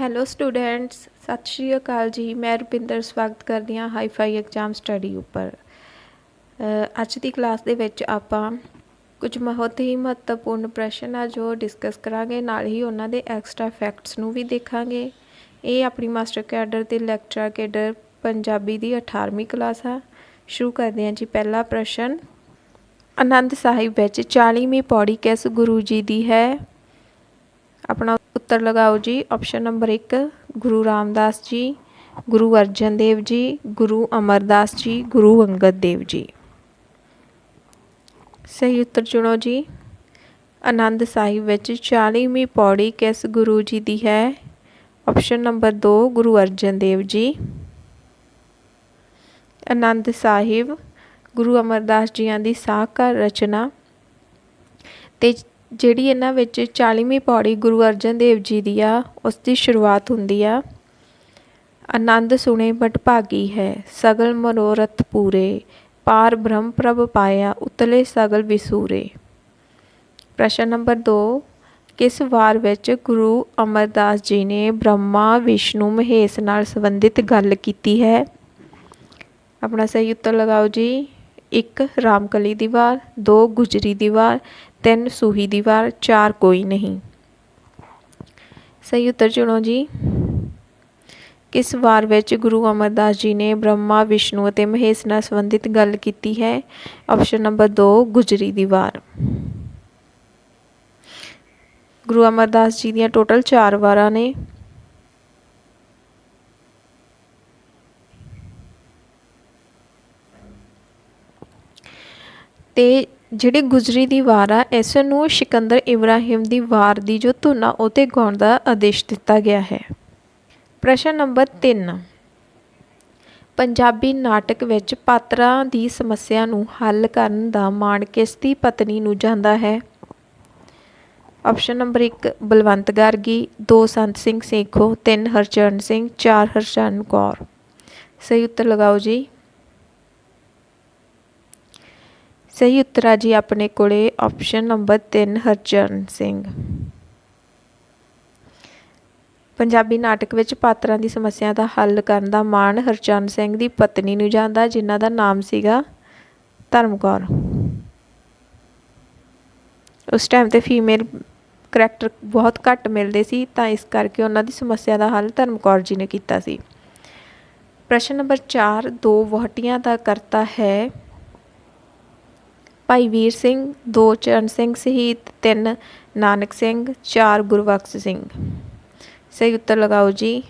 Hello students ਸਤਿ ਸ਼੍ਰੀ ਅਕਾਲ ਜੀ। ਮੈਂ ਰੁਪਿੰਦਰ, ਸਵਾਗਤ ਕਰਦੀ ਹਾਂ ਹਾਈਫਾਈ ਐਗਜ਼ਾਮ ਸਟੱਡੀ ਉੱਪਰ। ਅੱਜ ਦੀ ਕਲਾਸ ਦੇ ਵਿੱਚ ਆਪਾਂ ਕੁਝ ਬਹੁਤ ਹੀ ਮਹੱਤਵਪੂਰਨ ਪ੍ਰਸ਼ਨ ਆ ਜੋ ਡਿਸਕਸ ਕਰਾਂਗੇ। ਨਾਲ ਹੀ ਉਹਨਾਂ ਦੇ ਐਕਸਟਰਾ ਫੈਕਟਸ ਨੂੰ ਵੀ ਦੇਖਾਂਗੇ। ਇਹ ਆਪਣੀ ਮਾਸਟਰ ਕੈਡਰ ਤੇ ਲੈਕਚਰ ਕੈਡਰ ਪੰਜਾਬੀ ਦੀ 18ਵੀਂ ਕਲਾਸ ਆ। ਸ਼ੁਰੂ ਕਰਦੇ ਹਾਂ ਜੀ ਪਹਿਲਾ ਪ੍ਰਸ਼ਨ। ਆਨੰਦ ਸਾਹਿਬ ਵਿੱਚ 40ਵੀਂ ਪੌੜੀ ਕਿਸ ਗੁਰੂ ਜੀ ਦੀ ਹੈ? ਆਪਣਾ ਉੱਤਰ ਲਗਾਓ ਜੀ। ਆਪਸ਼ਨ ਨੰਬਰ 1 ਗੁਰੂ ਰਾਮਦਾਸ ਜੀ, ਗੁਰੂ ਅਰਜਨ ਦੇਵ ਜੀ, ਗੁਰੂ ਅਮਰਦਾਸ ਜੀ, ਗੁਰੂ ਅੰਗਦ ਦੇਵ ਜੀ। ਸਹੀ ਉੱਤਰ ਚੁਣੋ ਜੀ। ਆਨੰਦ ਸਾਹਿਬ ਵਿੱਚ 40ਵੀਂ ਪੌੜੀ ਕਿਸ ਗੁਰੂ ਜੀ ਦੀ ਹੈ? Option number 2 Guru Arjan Dev ji. Anand Sahib, Guru Amardas ਜੀਆਂ ਦੀ ਸਾਖਾ ਰਚਨਾ। ਤੇ ਜਿਹੜੀ ਇਹਨਾਂ ਵਿੱਚ 40ਵੀਂ ਪੌੜੀ ਗੁਰੂ ਅਰਜਨ ਦੇਵ ਜੀ ਦੀ ਆ, ਉਸ ਦੀ ਸ਼ੁਰੂਆਤ ਹੁੰਦੀ ਆ। ਆਨੰਦ ਸੁਣੇ ਬਟ ਭਾਗੀ ਹੈ, ਸਗਲ ਮਨੋਰਥ ਪੂਰੇ। ਪਾਰ ਬ੍ਰਹਮ ਪ੍ਰਭ ਪਾਇਆ, ਉਤਲੇ ਸਗਲ ਵਿਸੂਰੇ। ਪ੍ਰਸ਼ਨ ਨੰਬਰ 2 ਕਿਸ ਵਾਰ ਵਿੱਚ ਗੁਰੂ ਅਮਰਦਾਸ ਜੀ ਨੇ ਬ੍ਰਹਮਾ, ਵਿਸ਼ਨੂੰ, ਮਹੇਸ਼ ਨਾਲ ਸੰਬੰਧਿਤ ਗੱਲ ਕੀਤੀ ਹੈ? ਆਪਣਾ ਸਹੀ ਉੱਤਰ ਲਗਾਓ ਜੀ। 1 ਰਾਮਕਲੀ ਦੀ ਵਾਰ। 2 ਗੁਜਰੀ ਦੀ ਵਾਰ। ਤਿੰਨ ਸੂਹੀ ਦੀ ਵਾਰ ਚਾਰ ਕੋਈ ਨਹੀਂ। ਸਹੀ ਉੱਤਰ ਚੁਣੋ ਜੀ। ਕਿਸ ਵਾਰ ਵਿੱਚ ਗੁਰੂ ਅਮਰਦਾਸ ਜੀ ਨੇ ਬ੍ਰਹਮਾ, ਵਿਸ਼ਨੂੰ ਅਤੇ ਮਹੇਸ਼ ਨਾਲ ਸੰਬੰਧਿਤ ਗੱਲ ਕੀਤੀ ਹੈ। ਆਪਸ਼ਨ ਨੰਬਰ 2 ਗੁਜਰੀ ਦੀ ਵਾਰ ਗੁਰੂ ਅਮਰਦਾਸ ਜੀ ਦੀਆਂ ਟੋਟਲ 4 ਵਾਰਾਂ ਨੇ। ਤੇ ਜਿਹੜੀ ਗੁਜਰੀ ਦੀ ਵਾਰ ਆ, ਇਸ ਨੂੰ ਸਿਕੰਦਰ ਇਬਰਾਹਿਮ ਦੀ ਵਾਰ ਦੀ ਜੋ ਧੁਨ ਆ ਉਹ 'ਤੇ ਗਾਉਣ ਦਾ ਆਦੇਸ਼ ਦਿੱਤਾ ਗਿਆ ਹੈ। ਪ੍ਰਸ਼ਨ ਨੰਬਰ 3 ਪੰਜਾਬੀ ਨਾਟਕ ਵਿੱਚ ਪਾਤਰਾਂ ਦੀ ਸਮੱਸਿਆ ਨੂੰ ਹੱਲ ਕਰਨ ਦਾ ਮਾਣ ਕਿਸ ਦੀ ਪਤਨੀ ਨੂੰ ਜਾਂਦਾ ਹੈ? Option number 1 Balwant Gargi 2 Sant Singh Sekhon 3 Harcharan Singh 4 Harcharan Kaur. ਸਹੀ ਉੱਤਰ ਲਗਾਓ ਜੀ। ਸਹੀ ਉੱਤਰ ਆ ਜੀ ਆਪਣੇ ਕੋਲੇ ਆਪਸ਼ਨ ਨੰਬਰ 3 ਹਰਚਰਨ ਸਿੰਘ। ਪੰਜਾਬੀ ਨਾਟਕ ਵਿੱਚ ਪਾਤਰਾਂ ਦੀ ਸਮੱਸਿਆ ਦਾ ਹੱਲ ਕਰਨ ਦਾ ਮਾਣ ਹਰਚਰਨ ਸਿੰਘ ਦੀ ਪਤਨੀ ਨੂੰ ਜਾਂਦਾ, ਜਿਨ੍ਹਾਂ ਦਾ ਨਾਮ ਸੀਗਾ ਧਰਮਕੌਰ। ਉਸ ਟਾਈਮ ਤੇ ਫੀਮੇਲ ਕਰੈਕਟਰ ਬਹੁਤ ਘੱਟ ਮਿਲਦੇ ਸੀ, ਤਾਂ ਇਸ ਕਰਕੇ ਉਹਨਾਂ ਦੀ ਸਮੱਸਿਆ ਦਾ ਹੱਲ ਧਰਮਕੌਰ ਜੀ ਨੇ ਕੀਤਾ ਸੀ। ਪ੍ਰਸ਼ਨ ਨੰਬਰ 4 ਦੋ ਵਹੁਟੀਆਂ ਦਾ ਕਰਤਾ ਹੈ। ਭਾਈ ਵੀਰ ਸਿੰਘ, ਦੋ ਚਰਨ ਸਿੰਘ ਸ਼ਹੀਦ, ਤਿੰਨ ਨਾਨਕ ਸਿੰਘ, ਚਾਰ ਗੁਰਬਖਸ਼ ਸਿੰਘ। ਸਹੀ ਉੱਤਰ ਲਗਾਓ ਜੀ।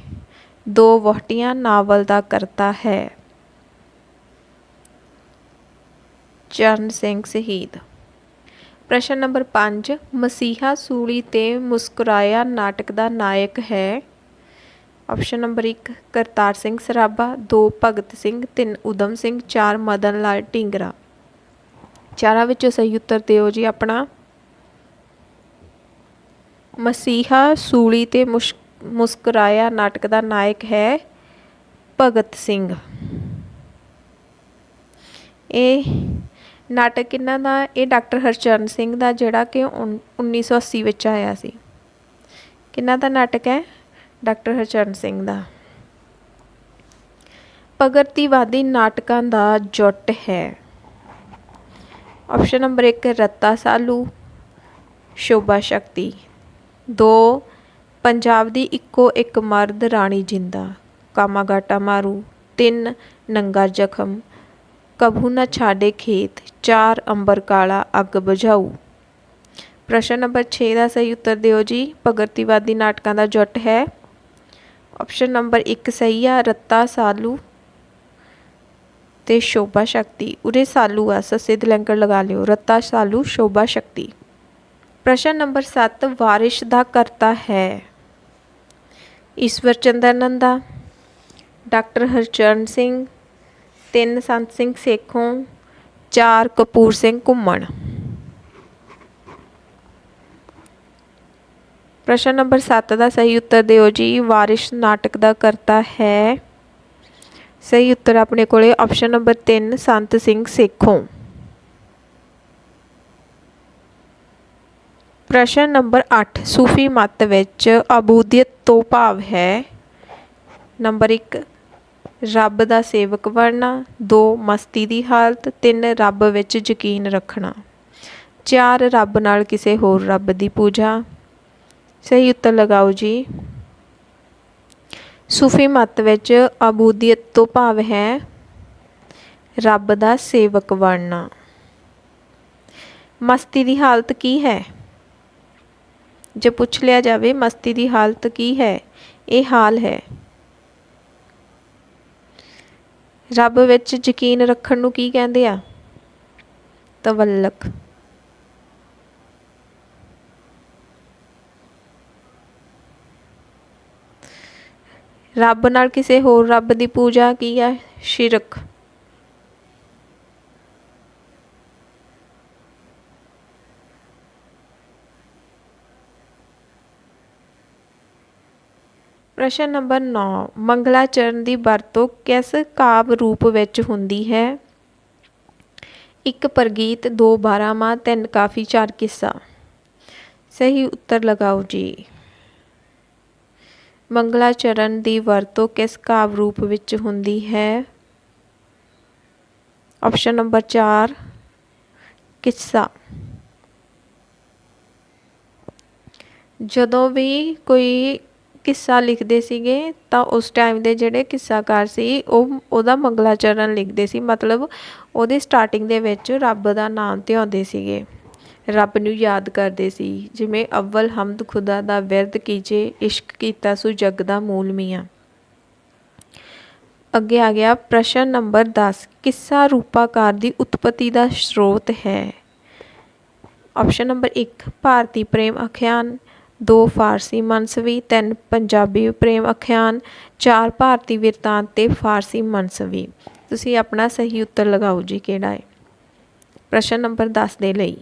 ਦੋ ਵਹੁਟੀਆਂ ਨਾਵਲ ਦਾ ਕਰਤਾ ਹੈ। ਚਰਨ ਸਿੰਘ ਸ਼ਹੀਦ। ਪ੍ਰਸ਼ਨ ਨੰਬਰ 5 ਮਸੀਹਾ ਸੂਲੀ ਤੇ ਮੁਸਕਰਾਇਆ ਨਾਟਕ ਦਾ ਨਾਇਕ ਹੈ। Option number 1 Kartar Singh Sarabha 2 Bhagat Singh 3 Udham Singh 4 Madan Lal Dhingra. ਚਾਰਾਂ ਵਿੱਚੋਂ ਸਹੀ ਉੱਤਰ ਦਿਓ ਜੀ ਆਪਣਾ। ਮਸੀਹਾ ਸੂਲੀ ਤੇ ਮੁਸਕਰਾਇਆ ਨਾਟਕ ਦਾ ਨਾਇਕ ਹੈ ਭਗਤ ਸਿੰਘ। ਇਹ ਨਾਟਕ ਕਿੰਨਾ ਦਾ, ਇਹ ਡਾਕਟਰ ਹਰਚਰਨ ਸਿੰਘ ਦਾ ਜਿਹੜਾ ਕਿ 1980 ਵਿੱਚ ਆਇਆ ਸੀ। ਕਿੰਨਾ ਦਾ ਨਾਟਕ ਹੈ? ਡਾਕਟਰ ਹਰਚਰਨ ਸਿੰਘ ਦਾ। ਭਗਤੀਵਾਦੀ ਨਾਟਕਾਂ ਦਾ ਜੁੱਟ ਹੈ। Option number 1 Ratta Salu, Shobha Shakti. 2 Punjab ਦੀ ਇੱਕੋ ਇੱਕ ਮਰਦ, ਰਾਣੀ ਜਿੰਦਾ, ਕਾਮਾਗਾਟਾ ਮਾਰੂ। 3 ਨੰਗਾ ਜ਼ਖਮ, ਕਭੂ ਨਾ ਛਾੜੇ ਖੇਤ 4 ਅੰਬਰ ਕਾਲਾ ਅੱਗ ਬੁਝਾਊ। ਪ੍ਰਸ਼ਨ ਨੰਬਰ 6 ਦਾ ਸਹੀ ਉੱਤਰ ਦਿਓ ਜੀ। ਭਗਤੀਵਾਦੀ ਨਾਟਕਾਂ ਦਾ ਜੁੱਟ ਹੈ। ਆਪਸ਼ਨ ਨੰਬਰ 1 ਸਹੀ ਆ, ਰੱਤਾ ਸਾਲੂ। ਤੇ ਸ਼ੋਭਾ ਸ਼ਕਤੀ। ਉਰੇ ਸਾਲੂ ਆ, ਸੱਸੇ ਦੇ ਲੰਕਰ ਲਗਾ ਲਿਓ। ਰੱਤਾ ਸਾਲੂ, ਸ਼ੋਭਾ ਸ਼ਕਤੀ। ਪ੍ਰਸ਼ਨ ਨੰਬਰ 7 ਵਾਰਿਸ਼ ਦਾ ਕਰਤਾ ਹੈ। ਈਸ਼ਵਰ ਚੰਦਰ ਨੰਦਾ ਡਾਕਟਰ ਹਰਚਰਨ ਸਿੰਘ, ਤਿੰਨ ਸੰਤ ਸਿੰਘ ਸੇਖੋਂ, ਚਾਰ ਕਪੂਰ ਸਿੰਘ ਘੁੰਮਣ। ਪ੍ਰਸ਼ਨ ਨੰਬਰ 7 ਦਾ ਸਹੀ ਉੱਤਰ ਦਿਓ ਜੀ। ਵਾਰਿਸ਼ ਨਾਟਕ ਦਾ ਕਰਤਾ ਹੈ। ਸਹੀ ਉੱਤਰ ਆਪਣੇ ਕੋਲੇ ਆਪਸ਼ਨ ਨੰਬਰ 3 ਸੰਤ ਸਿੰਘ ਸੇਖੋਂ। ਪ੍ਰਸ਼ਨ ਨੰਬਰ 8 ਸੂਫੀ ਮਤ ਵਿੱਚ ਅਬੂਦੀਅਤ ਤੋਂ ਭਾਵ ਹੈ ਨੰਬਰ 1 ਰੱਬ ਦਾ ਸੇਵਕ ਬਣਨਾ 2 ਮਸਤੀ ਦੀ ਹਾਲਤ 3 ਰੱਬ ਵਿੱਚ ਯਕੀਨ ਰੱਖਣਾ। 4 ਰੱਬ ਨਾਲ ਕਿਸੇ ਹੋਰ ਰੱਬ ਦੀ ਪੂਜਾ। ਸਹੀ ਉੱਤਰ ਲਗਾਓ ਜੀ। ਸੂਫੀ ਮਤ ਵਿੱਚ ਅਬੂਦੀਅਤ ਤੋਂ ਭਾਵ ਹੈ ਰੱਬ ਦਾ ਸੇਵਕ ਬਣਨਾ। ਮਸਤੀ ਦੀ ਹਾਲਤ ਕੀ ਹੈ? ਜੇ ਪੁੱਛ ਲਿਆ ਜਾਵੇ, ਮਸਤੀ ਦੀ ਹਾਲਤ ਕੀ ਹੈ? ਇਹ ਹਾਲ ਹੈ। ਰੱਬ ਵਿੱਚ ਯਕੀਨ ਰੱਖਣ ਨੂੰ ਕੀ ਕਹਿੰਦੇ ਆ? ਤਵੱਲਕ। ਰੱਬ ਨਾਲ ਕਿਸੇ ਹੋਰ ਰੱਬ ਦੀ ਪੂਜਾ ਕੀ ਹੈ? ਸ਼ਿਰਕ। ਪ੍ਰਸ਼ਨ ਨੰਬਰ 9 ਮੰਗਲਾਚਰਨ ਦੀ ਵਰਤੋਂ ਕਿਸ ਕਾਵ ਰੂਪ ਵਿੱਚ ਹੁੰਦੀ ਹੈ? ਇੱਕ ਪ੍ਰਗੀਤ, ਦੋ ਬਾਰਾਂਮਾਹ, ਤਿੰਨ ਕਾਫੀ, ਚਾਰ ਕਿੱਸਾ। ਸਹੀ ਉੱਤਰ ਲਗਾਓ ਜੀ। ਮੰਗਲਾਚਰਨ ਦੀ ਵਰਤੋਂ ਕਿਸ ਕਾਵਿ ਰੂਪ ਵਿੱਚ ਹੁੰਦੀ ਹੈ? ਆਪਸ਼ਨ ਨੰਬਰ 4 ਕਿੱਸਾ। ਜਦੋਂ ਵੀ ਕੋਈ ਕਿੱਸਾ ਲਿਖਦੇ ਸੀਗੇ, ਤਾਂ ਉਸ ਟਾਈਮ ਦੇ ਜਿਹੜੇ ਕਿੱਸਾਕਾਰ ਸੀ, ਉਹ ਉਹਦਾ ਮੰਗਲਾਚਰਨ ਲਿਖਦੇ ਸੀ। ਮਤਲਬ ਉਹਦੇ ਸਟਾਰਟਿੰਗ ਦੇ ਵਿੱਚ ਰੱਬ ਦਾ ਨਾਮ ਧਿਆਉਂਦੇ ਸੀਗੇ। ਰੱਬ ਨੂੰ ਯਾਦ ਕਰਦੇ ਸੀ। ਜਿਵੇਂ ਅਵਲ ਹਮਦ ਖੁਦਾ ਦਾ ਵਿਰਦ ਕੀਜੇ ਇਸ਼ਕ ਕੀਤਾ ਸੋ ਜਗ ਦਾ ਮੂਲ ਮੀਆਂ। ਅੱਗੇ ਆ ਗਿਆ ਪ੍ਰਸ਼ਨ ਨੰਬਰ 10 ਕਿੱਸਾ ਰੂਪਾਕਾਰ ਦੀ ਉਤਪਤੀ ਦਾ ਸਰੋਤ ਹੈ? ਆਪਸ਼ਨ ਨੰਬਰ 1 ਭਾਰਤੀ ਪ੍ਰੇਮ ਅਖਿਆਨ। ਦੋ, ਫਾਰਸੀ ਮਨਸਵੀ। ਤਿੰਨ, ਪੰਜਾਬੀ ਪ੍ਰੇਮ ਅਖਿਆਨ। ਚਾਰ, ਭਾਰਤੀ ਵਿਰਤਾਂਤ ਤੇ ਫਾਰਸੀ ਮਨਸਵੀ। ਤੁਸੀਂ ਆਪਣਾ ਸਹੀ ਉੱਤਰ ਲਗਾਓ ਜੀ ਕਿਹੜਾ ਹੈ। ਪ੍ਰਸ਼ਨ ਨੰਬਰ 10 ਦੇ ਲਈ।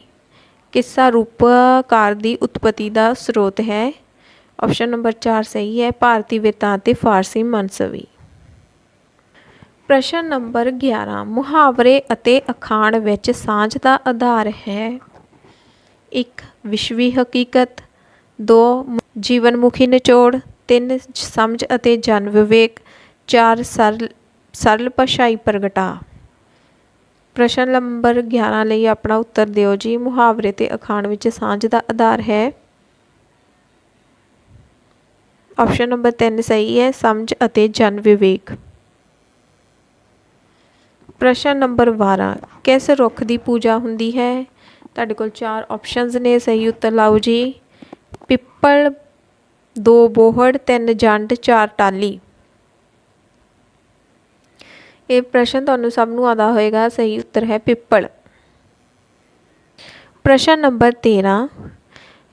ਕਿੱਸਾ ਰੂਪਕਾਰ ਦੀ ਉਤਪਤੀ ਦਾ ਸਰੋਤ ਹੈ। ਆਪਸ਼ਨ ਨੰਬਰ 4 ਸਹੀ ਹੈ, ਭਾਰਤੀ ਵਿਰਤਾਂਤ ਤੇ ਫਾਰਸੀ ਮਨਸਵੀ। ਪ੍ਰਸ਼ਨ ਨੰਬਰ 11 ਮੁਹਾਵਰੇ ਅਤੇ ਅਖਾਣ ਵਿੱਚ ਸਾਂਝ ਦਾ ਆਧਾਰ ਹੈ। 1 ਵਿਸ਼ਵੀ ਹਕੀਕਤ। 2 ਜੀਵਨ ਮੁਖੀ ਨਿਚੋੜ। 3 ਸਮਝ ਅਤੇ ਜਨ ਵਿਵੇਕ। 4 ਸਰਲ ਸਰਲ ਭਾਸ਼ਾਈ ਪ੍ਰਗਟਾ। ਪ੍ਰਸ਼ਨ ਨੰਬਰ 11 ਲਈ ਆਪਣਾ ਉੱਤਰ ਦਿਓ ਜੀ। ਮੁਹਾਵਰੇ ਤੇ ਅਖਾਣ ਵਿੱਚ ਸਾਂਝ ਦਾ ਆਧਾਰ ਹੈ। ਆਪਸ਼ਨ ਨੰਬਰ 3 ਸਹੀ ਹੈ, ਸਮਝ ਅਤੇ ਜਨ ਵਿਵੇਕ। ਪ੍ਰਸ਼ਨ ਨੰਬਰ 12 ਕਿਸ ਰੁੱਖ ਦੀ ਪੂਜਾ ਹੁੰਦੀ ਹੈ? ਤੁਹਾਡੇ ਕੋਲ ਚਾਰ ਆਪਸ਼ਨਸ ਨੇ, ਸਹੀ ਉੱਤਰ ਲਾਓ ਜੀ। ਪਿੱਪਲ, ਦੋ ਬੋਹੜ, ਤਿੰਨ ਜੰਡ, ਚਾਰ ਟਾਲੀ ਇਹ ਪ੍ਰਸ਼ਨ ਤੁਹਾਨੂੰ ਸਭ ਨੂੰ ਆਦਾ ਹੋਏਗਾ, ਸਹੀ ਉੱਤਰ ਹੈ ਪਿੱਪਲ। ਪ੍ਰਸ਼ਨ ਨੰਬਰ 13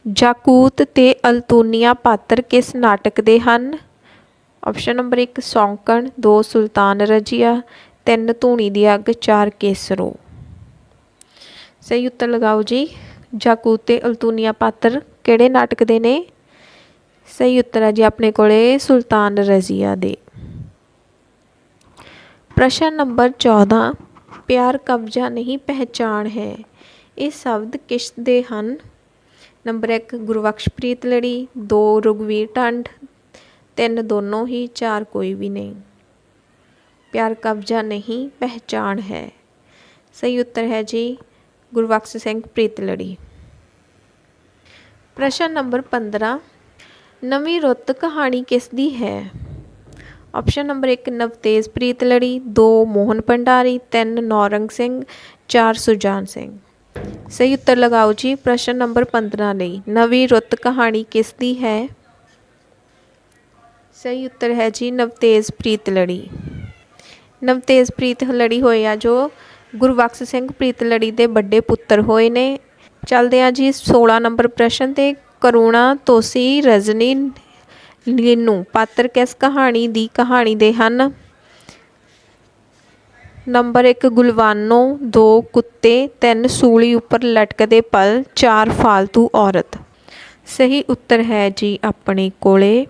ਜਾਕੂਤ ਤੇ ਅਲਤੂਨੀਆ ਪਾਤਰ ਕਿਸ ਨਾਟਕ ਦੇ ਹਨ? Option number 1 Saunkan 2 Sultan Razia 3 Dhuni Di Agg 4 Kesro. ਸਹੀ ਉੱਤਰ ਲਗਾਓ ਜੀ। ਜਾਕੂਤ ਤੇ ਅਲਤੂਨੀਆ ਪਾਤਰ ਕਿਹੜੇ ਨਾਟਕ ਦੇ ਨੇ? ਸਹੀ ਉੱਤਰ ਹੈ ਜੀ ਆਪਣੇ ਕੋਲੇ ਸੁਲਤਾਨ ਰਜ਼ੀਆ ਦੇ। ਪ੍ਰਸ਼ਨ ਨੰਬਰ 14 ਪਿਆਰ ਕਬਜ਼ਾ ਨਹੀਂ ਪਹਿਚਾਣ ਹੈ। ਇਹ ਸ਼ਬਦ ਕਿਸ ਦੇ ਹਨ? ਨੰਬਰ 1 ਗੁਰਬਖਸ਼ਪ੍ਰੀਤ ਲੜੀ 2 ਰੁਗਵੀਰ ਟੰਡ, ਤਿੰਨ, ਦੋਨੋਂ ਹੀ, ਚਾਰ, ਕੋਈ ਵੀ ਨਹੀਂ। ਪਿਆਰ ਕਬਜ਼ਾ ਨਹੀਂ ਪਹਿਚਾਣ ਹੈ। ਸਹੀ ਉੱਤਰ ਹੈ ਜੀ ਗੁਰਬਖਸ਼ ਸਿੰਘ ਪ੍ਰੀਤ ਲੜੀ। ਪ੍ਰਸ਼ਨ ਨੰਬਰ 15 ਨਵੀਂ ਰੁੱਤ ਕਹਾਣੀ ਕਿਸ ਦੀ ਹੈ? ਆਪਸ਼ਨ ਨੰਬਰ 1 ਨਵਤੇਜ ਪ੍ਰੀਤ ਲੜੀ 2 ਮੋਹਨ ਭੰਡਾਰੀ 3 ਨੌਰੰਗ ਸਿੰਘ 4 ਸੁਜਾਨ ਸਿੰਘ। ਸਹੀ ਉੱਤਰ ਲਗਾਓ ਜੀ, ਪ੍ਰਸ਼ਨ ਨੰਬਰ 15 ਲਈ। ਨਵੀਂ ਰੁੱਤ ਕਹਾਣੀ ਕਿਸ ਦੀ ਹੈ? ਸਹੀ ਉੱਤਰ ਹੈ ਜੀ ਨਵਤੇਜ ਪ੍ਰੀਤ ਲੜੀ। ਨਵਤੇਜ ਪ੍ਰੀਤ ਲੜੀ ਹੋਏ ਆ ਜੋ ਗੁਰਬਖਸ਼ ਸਿੰਘ ਪ੍ਰੀਤ ਲੜੀ ਦੇ ਵੱਡੇ ਪੁੱਤਰ ਹੋਏ ਨੇ। ਚੱਲਦੇ ਆ ਜੀ 16 ਨੰਬਰ ਪ੍ਰਸ਼ਨ ਤੇ। ਕਰੂਣਾ, ਤੋਸੀ, ਰਜਨੀ ਲੀਨੂ ਪਾਤਰ ਕਿਸ ਕਹਾਣੀ ਦੀ ਕਹਾਣੀ ਦੇ ਹਨ? ਨੰਬਰ 1 ਗੁਲਵਾਨੋ 2 ਕੁੱਤੇ 3 ਸੂਲੀ ਉੱਪਰ ਲਟਕਦੇ ਪਲ 4 ਫਾਲਤੂ ਔਰਤ। ਸਹੀ ਉੱਤਰ ਹੈ ਜੀ ਆਪਣੇ ਕੋਲੇ।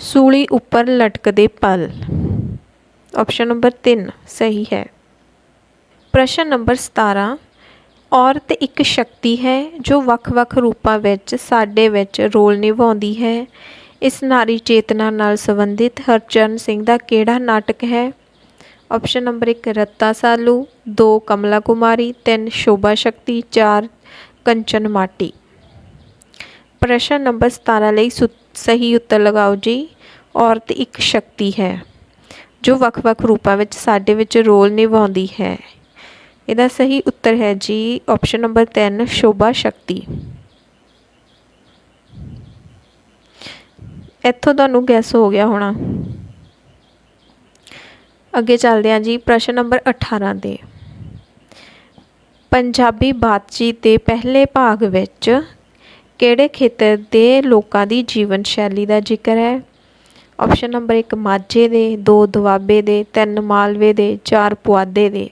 ਸੂਲੀ ਉੱਪਰ ਲਟਕਦੇ ਪਲ। ਆਪਸ਼ਨ ਨੰਬਰ 3 ਸਹੀ ਹੈ। ਪ੍ਰਸ਼ਨ ਨੰਬਰ 17 ਔਰਤ ਇੱਕ ਸ਼ਕਤੀ ਹੈ ਜੋ ਵੱਖ-ਵੱਖ ਰੂਪਾਂ ਵਿੱਚ, ਸਾਡੇ ਵਿੱਚ ਰੋਲ ਨਿਭਾਉਂਦੀ ਹੈ। ਇਸ ਨਾਰੀ ਚੇਤਨਾ ਨਾਲ ਸੰਬੰਧਿਤ ਹਰਚਰਨ ਸਿੰਘ ਦਾ ਕਿਹੜਾ ਨਾਟਕ ਹੈ? Option number 1 Ratta Salu 2 Kamla Kumari 3 Shobha Shakti 4 Kanchan Mati. ਪ੍ਰਸ਼ਨ ਨੰਬਰ 17 ਲਈ ਸੁ- ਸਹੀ ਉੱਤਰ ਲਗਾਓ ਜੀ। ਔਰਤ ਇੱਕ ਸ਼ਕਤੀ ਹੈ ਜੋ ਵੱਖ-ਵੱਖ ਰੂਪਾਂ ਵਿੱਚ ਸਾਡੇ ਵਿੱਚ ਰੋਲ ਨਿਭਾਉਂਦੀ ਹੈ। ਇਹਦਾ ਸਹੀ ਉੱਤਰ ਹੈ ਜੀ ਆਪਸ਼ਨ ਨੰਬਰ 3 ਸ਼ੋਭਾ ਸ਼ਕਤੀ। ਇੱਥੋਂ ਤੁਹਾਨੂੰ ਗੈਸ ਹੋ ਗਿਆ ਹੋਣਾ। ਅੱਗੇ ਚੱਲਦੇ ਹਾਂ ਜੀ, ਪ੍ਰਸ਼ਨ ਨੰਬਰ 18 ਦੇ। ਪੰਜਾਬੀ ਬਾਤਚੀਤ ਦੇ ਪਹਿਲੇ ਭਾਗ ਵਿੱਚ ਕਿਹੜੇ ਖੇਤਰ ਦੇ ਲੋਕਾਂ ਦੀ ਜੀਵਨ ਸ਼ੈਲੀ ਦਾ ਜ਼ਿਕਰ ਹੈ? ਆਪਸ਼ਨ ਨੰਬਰ 1 ਮਾਝੇ ਦੇ 2 ਦੁਆਬੇ ਦੇ 3 ਮਾਲਵੇ ਦੇ 4 ਪੁਆਧੇ ਦੇ।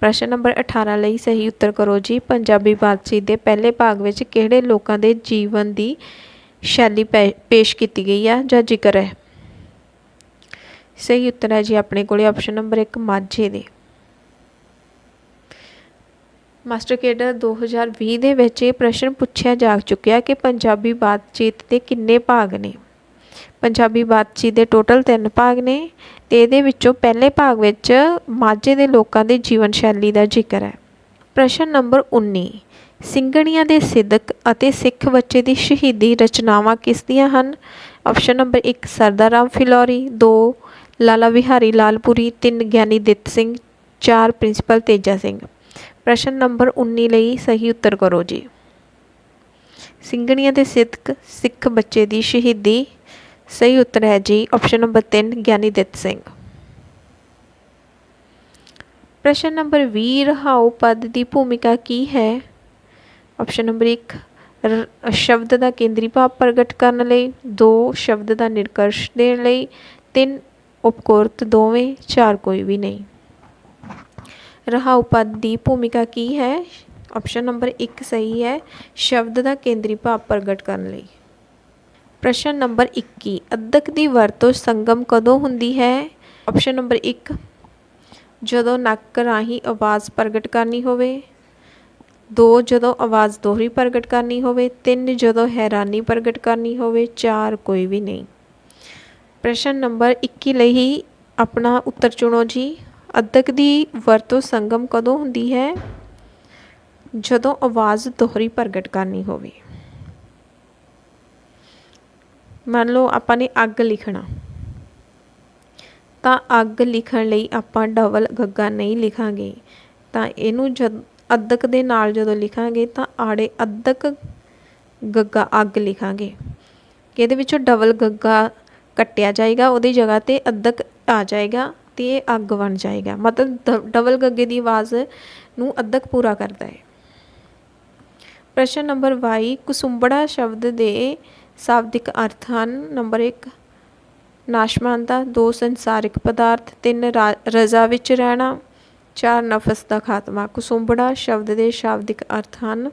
ਪ੍ਰਸ਼ਨ ਨੰਬਰ 18 ਲਈ ਸਹੀ ਉੱਤਰ ਕਰੋ ਜੀ। ਪੰਜਾਬੀ ਬਾਤਚੀਤ ਦੇ ਪਹਿਲੇ ਭਾਗ ਵਿੱਚ ਕਿਹੜੇ ਲੋਕਾਂ ਦੇ ਜੀਵਨ ਦੀ ਸ਼ੈਲੀ ਪੈ- ਪੇਸ਼ ਕੀਤੀ ਗਈ ਆ ਜਾਂ ਜ਼ਿਕਰ ਹੈ? ਸਹੀ ਉੱਤਰ ਹੈ ਜੀ ਆਪਣੇ ਕੋਲੇ ਆਪਸ਼ਨ ਨੰਬਰ 1 ਮਾਝੇ ਦੇ। ਮਾਸਟਰ ਕੇਡਰ 2020 ਦੇ ਵਿੱਚ ਇਹ ਪ੍ਰਸ਼ਨ ਪੁੱਛਿਆ ਜਾ ਚੁੱਕਿਆ ਕਿ ਪੰਜਾਬੀ ਬਾਤਚੀਤ ਦੇ ਕਿੰਨੇ ਭਾਗ ਨੇ? ਪੰਜਾਬੀ ਬਾਤਚੀਤ ਦੇ ਟੋਟਲ ਤਿੰਨ ਭਾਗ ਨੇ ਅਤੇ ਇਹਦੇ ਵਿੱਚੋਂ ਪਹਿਲੇ ਭਾਗ ਵਿੱਚ ਮਾਝੇ ਦੇ ਲੋਕਾਂ ਦੇ ਜੀਵਨ ਸ਼ੈਲੀ ਦਾ ਜ਼ਿਕਰ ਹੈ। ਪ੍ਰਸ਼ਨ ਨੰਬਰ 19 ਸਿੰਘਣੀਆਂ ਦੇ ਸਿੱਦਕ ਅਤੇ ਸਿੱਖ ਬੱਚੇ ਦੀ ਸ਼ਹੀਦੀ ਰਚਨਾਵਾਂ ਕਿਸ ਦੀਆਂ ਹਨ? Option number 1 Sardar Ram Phillauri 2 Lala Vihari Lalpuri 3 Giani Ditt Singh 4 principal Teja Singh. ਪ੍ਰਸ਼ਨ ਨੰਬਰ 19 ਲਈ ਸਹੀ ਉੱਤਰ ਕਰੋ ਜੀ। ਸਿੰਘਣੀਆਂ ਦੇ ਸਿੱਦਕ ਸਿੱਖ ਬੱਚੇ ਦੀ ਸ਼ਹੀਦੀ ਸਹੀ ਉੱਤਰ ਹੈ ਜੀ ਆਪਸ਼ਨ ਨੰਬਰ 3 ਗਿਆਨੀ ਦਿੱਤ ਸਿੰਘ ਪ੍ਰਸ਼ਨ ਨੰਬਰ 20 ਰਹਾਉ ਪਦ ਦੀ ਭੂਮਿਕਾ ਕੀ ਹੈ ਆਪਸ਼ਨ ਨੰਬਰ 1 ਸ਼ਬਦ ਦਾ ਕੇਂਦਰੀ ਭਾਵ ਪ੍ਰਗਟ ਕਰਨ ਲਈ 2 ਸ਼ਬਦ ਦਾ ਨਿਰਕਰਸ਼ ਦੇਣ ਲਈ 3 ਉਪਕੋਰਤ ਦੋਵੇਂ 4 ਕੋਈ ਵੀ ਨਹੀਂ ਰਹਾਉ ਪਦ ਦੀ ਭੂਮਿਕਾ ਕੀ ਹੈ ਆਪਸ਼ਨ ਨੰਬਰ 1 ਸਹੀ ਹੈ ਸ਼ਬਦ ਦਾ ਕੇਂਦਰੀ ਭਾਵ ਪ੍ਰਗਟ ਕਰਨ ਲਈ ਪ੍ਰਸ਼ਨ ਨੰਬਰ 21 ਅੱਧਕ ਦੀ ਵਰਤੋਂ ਸੰਗਮ ਕਦੋਂ ਹੁੰਦੀ ਹੈ? ਆਪਸ਼ਨ ਨੰਬਰ 1 ਜਦੋਂ ਨੱਕ ਰਾਹੀਂ ਆਵਾਜ਼ ਪ੍ਰਗਟ ਕਰਨੀ ਹੋਵੇ। 2 ਜਦੋਂ ਆਵਾਜ਼ ਦੋਹਰੀ ਪ੍ਰਗਟ ਕਰਨੀ ਹੋਵੇ। 3 ਜਦੋਂ ਹੈਰਾਨੀ ਪ੍ਰਗਟ ਕਰਨੀ ਹੋਵੇ। 4 ਕੋਈ ਵੀ ਨਹੀਂ। ਪ੍ਰਸ਼ਨ ਨੰਬਰ 21 ਲਈ ਆਪਣਾ ਉੱਤਰ ਚੁਣੋ ਜੀ। ਅੱਧਕ ਦੀ ਵਰਤੋਂ ਸੰਗਮ ਕਦੋਂ ਹੁੰਦੀ ਹੈ? ਜਦੋਂ ਆਵਾਜ਼ ਦੋਹਰੀ ਪ੍ਰਗਟ ਕਰਨੀ ਹੋਵੇ। ਮੰਨ ਲਓ ਆਪਾਂ ਨੇ ਅੱਗ ਲਿਖਣਾ। ਤਾਂ ਅੱਗ ਲਿਖਣ ਲਈ ਆਪਾਂ ਡਬਲ ਗੱਗਾ ਨਹੀਂ ਲਿਖਾਂਗੇ। ਤਾਂ ਇਹਨੂੰ ਜਦ ਅੱਧਕ ਦੇ ਨਾਲ ਜਦੋਂ ਲਿਖਾਂਗੇ ਤਾਂ ਆੜੇ ਅੱਧਕ ਗੱਗਾ ਅੱਗ ਲਿਖਾਂਗੇ। ਇਹਦੇ ਵਿੱਚੋਂ ਡਬਲ ਗੱਗਾ ਕੱਟਿਆ ਜਾਏਗਾ, ਉਹਦੀ ਜਗ੍ਹਾ ਤੇ ਅੱਧਕ ਆ ਜਾਏਗਾ ਤੇ ਇਹ ਅੱਗ ਬਣ ਜਾਏਗਾ। ਮਤਲਬ ਡਬਲ ਗੱਗੇ ਦੀ ਆਵਾਜ਼ ਨੂੰ ਅੱਧਕ ਪੂਰਾ ਕਰਦਾ ਹੈ। ਪ੍ਰਸ਼ਨ ਨੰਬਰ 22 ਕੁਸੁੰਬੜਾ ਸ਼ਬਦ ਦੇ ਸ਼ਾਬਦਿਕ ਅਰਥ ਹਨ। ਨੰਬਰ 1 ਨਾਸ਼ਮਾਨਤਾ 2 ਸੰਸਾਰਿਕ ਪਦਾਰਥ 3 ਰਜ਼ਾ ਵਿੱਚ ਰਹਿਣਾ 4 ਨਫਸ ਦਾ ਖਾਤਮਾ। ਕੁਸੁੰਬੜਾ ਸ਼ਬਦ ਦੇ ਸ਼ਾਬਦਿਕ ਅਰਥ ਹਨ।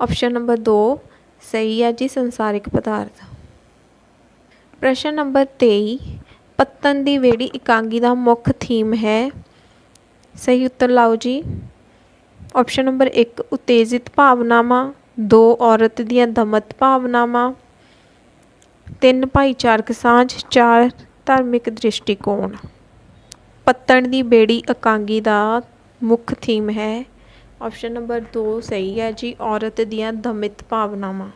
ਆਪਸ਼ਨ ਨੰਬਰ 2 ਸਹੀ ਹੈ ਜੀ ਸੰਸਾਰਿਕ ਪਦਾਰਥ। ਪ੍ਰਸ਼ਨ ਨੰਬਰ 23 ਪੱਤਨ ਦੀ ਵੇੜੀ ਇਕਾਂਗੀ ਦਾ ਮੁੱਖ ਥੀਮ ਹੈ। ਸਹੀ ਉੱਤਰ ਲਾਓ ਜੀ। ਆਪਸ਼ਨ ਨੰਬਰ 1 ਉਤੇਜਿਤ ਭਾਵਨਾਵਾਂ ਦੋ ਔਰਤ ਦੀਆਂ ਦਮਤ ਭਾਵਨਾਵਾਂ, ਤਿੰਨ ਭਾਈਚਾਰਕ ਸਾਂਝ, ਚਾਰ ਧਾਰਮਿਕ ਦ੍ਰਿਸ਼ਟੀਕੋਣ। ਪੱਤਣ ਦੀ ਬੇੜੀ ਇਕਾਂਗੀ ਦਾ ਮੁੱਖ ਥੀਮ ਹੈ। ਆਪਸ਼ਨ ਨੰਬਰ 2 ਸਹੀ ਹੈ ਜੀ, ਔਰਤ ਦੀਆਂ ਦਮਿਤ ਭਾਵਨਾਵਾਂ।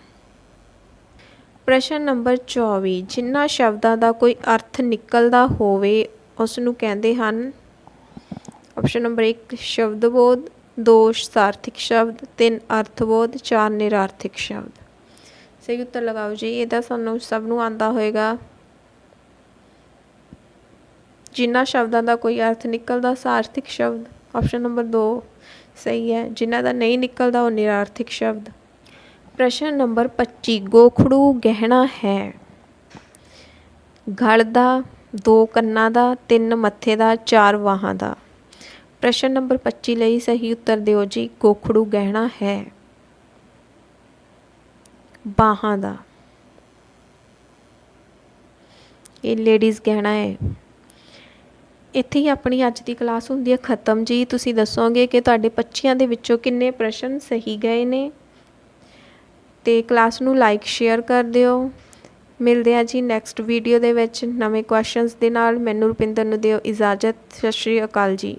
ਪ੍ਰਸ਼ਨ ਨੰਬਰ 24 ਜਿਨ੍ਹਾਂ ਸ਼ਬਦਾਂ ਦਾ ਕੋਈ ਅਰਥ ਨਿਕਲਦਾ ਹੋਵੇ ਉਸ ਨੂੰ ਕਹਿੰਦੇ ਹਨ। Option number 1 ਸ਼ਬਦਬੋਧ। 2 ਸਾਰਥਿਕ ਸ਼ਬਦ 3 ਅਰਥਬੋਧ, ਚਾਰ ਨਿਰਾਰਥਿਕ ਸ਼ਬਦ। ਸਹੀ ਉੱਤਰ ਲਗਾਓ ਜੀ ਇਹਦਾ ਸਾਨੂੰ ਸਭ ਨੂੰ ਆਂਦਾ ਹੋਏਗਾ। ਜਿਨ੍ਹਾਂ ਸ਼ਬਦਾਂ ਦਾ ਕੋਈ ਅਰਥ ਨਿਕਲਦਾ, ਸਾਰਥਿਕ ਸ਼ਬਦ ਆਪਸ਼ਨ ਨੰਬਰ 2 ਸਹੀ ਹੈ। ਜਿਨ੍ਹਾਂ ਦਾ ਨਹੀਂ ਨਿਕਲਦਾ, ਉਹ ਨਿਰਾਰਥਿਕ ਸ਼ਬਦ। ਪ੍ਰਸ਼ਨ ਨੰਬਰ 25 ਗੋਖੜੂ ਗਹਿਣਾ ਹੈ। ਗਲ ਦਾ, ਦੋ ਕੰਨਾਂ ਦਾ, ਤਿੰਨ ਮੱਥੇ ਦਾ, ਚਾਰ ਬਾਹਾਂ ਦਾ। ਪ੍ਰਸ਼ਨ ਨੰਬਰ 25 ਲਈ ਸਹੀ ਉੱਤਰ ਦਿਓ ਜੀ, ਗੋਖੜੂ ਗਹਿਣਾ ਹੈ। ਬਾਹਾਂ ਦਾ। ਇਹ ਲੇਡੀਜ਼ ਗਹਿਣਾ ਹੈ। ਇੱਥੇ ਹੀ ਆਪਣੀ ਅੱਜ ਦੀ ਕਲਾਸ ਹੁੰਦੀ ਹੈ, ਖ਼ਤਮ ਜੀ। ਤੁਸੀਂ ਦੱਸੋਗੇ ਕਿ ਤੁਹਾਡੇ 25 ਦੇ ਵਿੱਚੋਂ ਕਿੰਨੇ ਪ੍ਰਸ਼ਨ ਸਹੀ ਗਏ ਨੇ? ਤੇ ਕਲਾਸ ਨੂੰ ਲਾਈਕ ਸ਼ੇਅਰ ਕਰ ਦਿਓ। ਮਿਲਦੇ ਆ ਜੀ ਨੈਕਸਟ ਵੀਡੀਓ ਦੇ ਵਿੱਚ। ਨਵੇਂ ਕੁਐਸਚਨਸ ਦੇ ਨਾਲ। ਮੈਨੂੰ ਰੁਪਿੰਦਰ ਨੂੰ ਦਿਓ ਇਜਾਜ਼ਤ। ਸਤਿ ਸ਼੍ਰੀ ਅਕਾਲ ਜੀ।